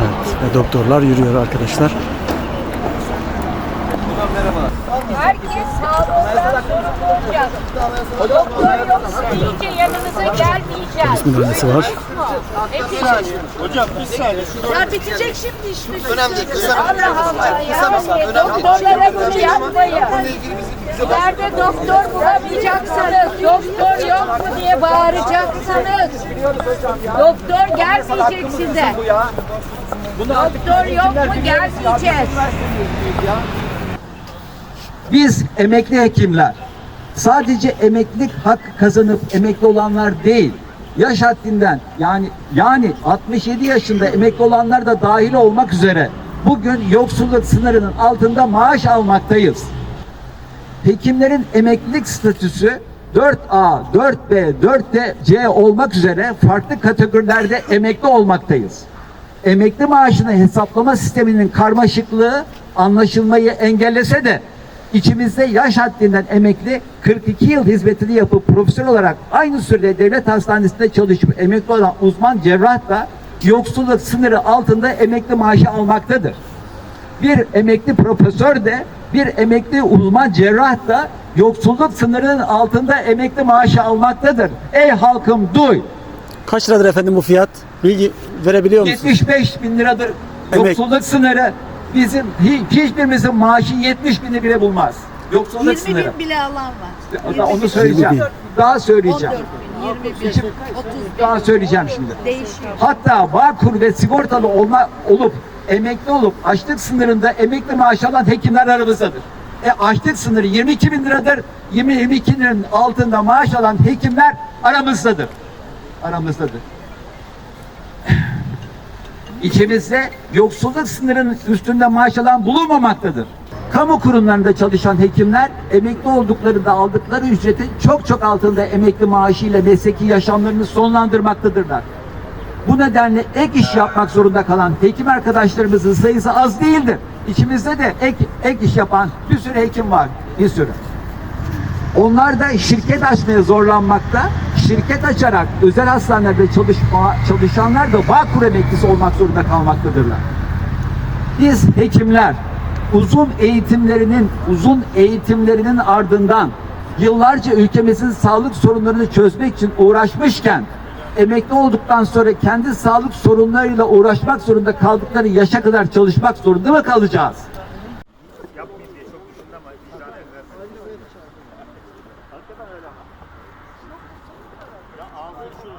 Evet ve doktorlar yürüyor arkadaşlar. Herkes sağlığından sorumlu olacak. Doktor yoksa iyice yanınıza gelmeyeceğiz. Müdahalesi var. Hocam bir saniye. Ya bitecek şimdi işte. önemli. Kısa Allah Allah ya. Doktorlara bunu yapmayın. İleride doktor bulamayacaksınız. Doktor yok mu diye bağıracaksınız. Doktor gelmeyecek size. Doktor yok mu gelmeyeceğiz. Biz emekli hekimler sadece emeklilik hakkı kazanıp emekli olanlar değil, yaş haddinden yani yani 67 yaşında emekli olanlar da dahil olmak üzere bugün yoksulluk sınırının altında maaş almaktayız. Hekimlerin emeklilik statüsü 4A, 4B, 4C olmak üzere farklı kategorilerde emekli olmaktayız. Emekli maaşını hesaplama sisteminin karmaşıklığı anlaşılmayı engellese de içimizde yaş haddinden emekli 42 yıl hizmetini yapıp profesyonel olarak aynı sürede devlet hastanesinde çalışıp emekli olan uzman cerrah da yoksulluk sınırı altında emekli maaşı almaktadır bir emekli profesör de bir emekli uzman cerrah da yoksulluk sınırının altında emekli maaşı almaktadır. Ey halkım duy. Kaç liradır efendim bu fiyat? Bilgi verebiliyor musunuz? 75 bin liradır Emek- yoksulluk sınırı. Bizim hi- hiçbirimizin maaşı 70 bini bile bulmaz. Yoksulluk 20 sınırı. bin bile alan var. O da Onu söyleyeceğim. 20. Daha söyleyeceğim. 14 bin, 20 bin, İçim- 30 bin. Daha söyleyeceğim şimdi. Değişiyor. Hatta Bağkur ve sigortalı olma, olup emekli olup açlık sınırında emekli maaş alan hekimler aramızdadır. E açlık sınırı 22 bin liradır. 20-22 liranın altında maaş alan hekimler aramızdadır. Aramızdadır. İçimizde yoksulluk sınırının üstünde maaş alan bulunmamaktadır. Kamu kurumlarında çalışan hekimler emekli olduklarında aldıkları ücretin çok çok altında emekli maaşıyla mesleki yaşamlarını sonlandırmaktadırlar. Bu nedenle ek iş yapmak zorunda kalan hekim arkadaşlarımızın sayısı az değildir. İçimizde de ek, ek iş yapan bir sürü hekim var. Bir sürü. Onlar da şirket açmaya zorlanmakta şirket açarak özel hastanelerde çalışma, çalışanlar da Bağkur emeklisi olmak zorunda kalmaktadırlar. Biz hekimler uzun eğitimlerinin uzun eğitimlerinin ardından yıllarca ülkemizin sağlık sorunlarını çözmek için uğraşmışken emekli olduktan sonra kendi sağlık sorunlarıyla uğraşmak zorunda kaldıkları yaşa kadar çalışmak zorunda mı kalacağız? Yapmayayım diye çok düşündüm ama vicdan eder. Hakikaten öyle. Ya ağzı şu.